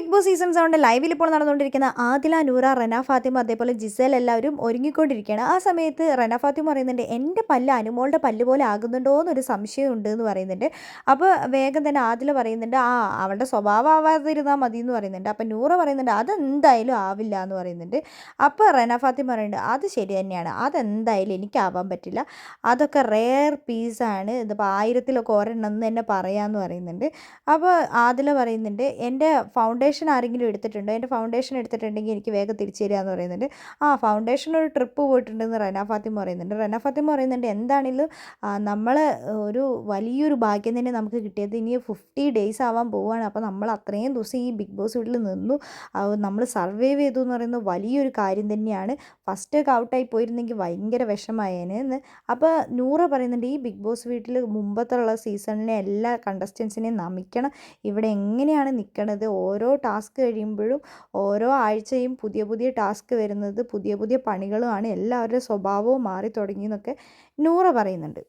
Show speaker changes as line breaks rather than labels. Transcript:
Big boss season സെവന്റെ ലൈവിൽ ഇപ്പോൾ നടന്നുകൊണ്ടിരിക്കുന്ന ആദില നൂറ റന ഫാത്തിമ അതേപോലെ ജിസേൽ എല്ലാവരും ഒരുങ്ങിക്കൊണ്ടിരിക്കുകയാണ്. ആ സമയത്ത് റന ഫാത്തിമ പറയുന്നുണ്ട് എന്റെ പല്ല് അനുമോളുടെ പല്ല് പോലെ ആകുന്നുണ്ടോ എന്നൊരു സംശയമുണ്ട് എന്ന് പറയുന്നുണ്ട്. അപ്പോൾ വേഗം തന്നെ ആദില പറയുന്നുണ്ട് ആ അവളുടെ സ്വഭാവം ആവാതിരുന്നാൽ മതി എന്ന് പറയുന്നുണ്ട്. അപ്പോൾ നൂറ പറയുന്നുണ്ട് അതെന്തായാലും ആവില്ല എന്ന് പറയുന്നുണ്ട്. അപ്പോൾ റന ഫാത്തിമ പറയുന്നുണ്ട് അത് ശരി തന്നെയാണ് അതെന്തായാലും എനിക്കാവാൻ പറ്റില്ല. അതൊക്കെ റെയർ പീസാണ് ഇതിപ്പോൾ ആയിരത്തിലൊക്കെ ഒരെണ്ണം എന്ന് തന്നെ പറയാമെന്ന് പറയുന്നുണ്ട്. അപ്പോൾ ആദില പറയുന്നുണ്ട് എന്റെ ഫൗണ്ടേഷൻ ആരെങ്കിലും എടുത്തിട്ടുണ്ടോ? എന്റെ ഫൗണ്ടേഷൻ എടുത്തിട്ടുണ്ടെങ്കിൽ എനിക്ക് വേഗം തിരിച്ചു തരിക എന്ന് പറയുന്നുണ്ട്. ആ ഫൗണ്ടേഷൻ ഒരു ട്രിപ്പ് പോയിട്ടുണ്ടെന്ന് റന ഫാത്തിമ പറയുന്നുണ്ട്. റന ഫാത്തിമ പറയുന്നുണ്ട് എന്താണെങ്കിലും നമ്മൾ ഒരു വലിയൊരു ഭാഗ്യം തന്നെ നമുക്ക് കിട്ടിയത് ഇനി ഫിഫ്റ്റി ഡേയ്സ് ആവാൻ പോവുകയാണ്. അപ്പോൾ നമ്മൾ അത്രയും ദിവസം ഈ ബിഗ് ബോസ് വീട്ടിൽ നിന്നു. നമ്മൾ സർവൈവ് ചെയ്തു എന്ന് പറയുന്നത് വലിയൊരു കാര്യം തന്നെയാണ്. ഫസ്റ്റ് ഒക്കെ ഔട്ടായി പോയിരുന്നെങ്കിൽ ഭയങ്കര വിഷമായേനെ എന്ന്. അപ്പോൾ നൂറ പറയുന്നുണ്ട് ഈ ബിഗ് ബോസ് വീട്ടിൽ മുമ്പത്തുള്ള സീസണിലെ എല്ലാ കണ്ടസ്റ്റൻസിനെയും നമിക്കണം. ഇവിടെ എങ്ങനെയാണ് നിൽക്കണത് ഓരോ ടാസ്ക് കഴിയുമ്പോഴും ഓരോ ആഴ്ചയും പുതിയ പുതിയ ടാസ്ക് വരുന്നത് പുതിയ പുതിയ പണികളുമാണ്. എല്ലാവരുടെ സ്വഭാവവും മാറി തുടങ്ങി എന്നൊക്കെ നൂറ പറയുന്നുണ്ട്.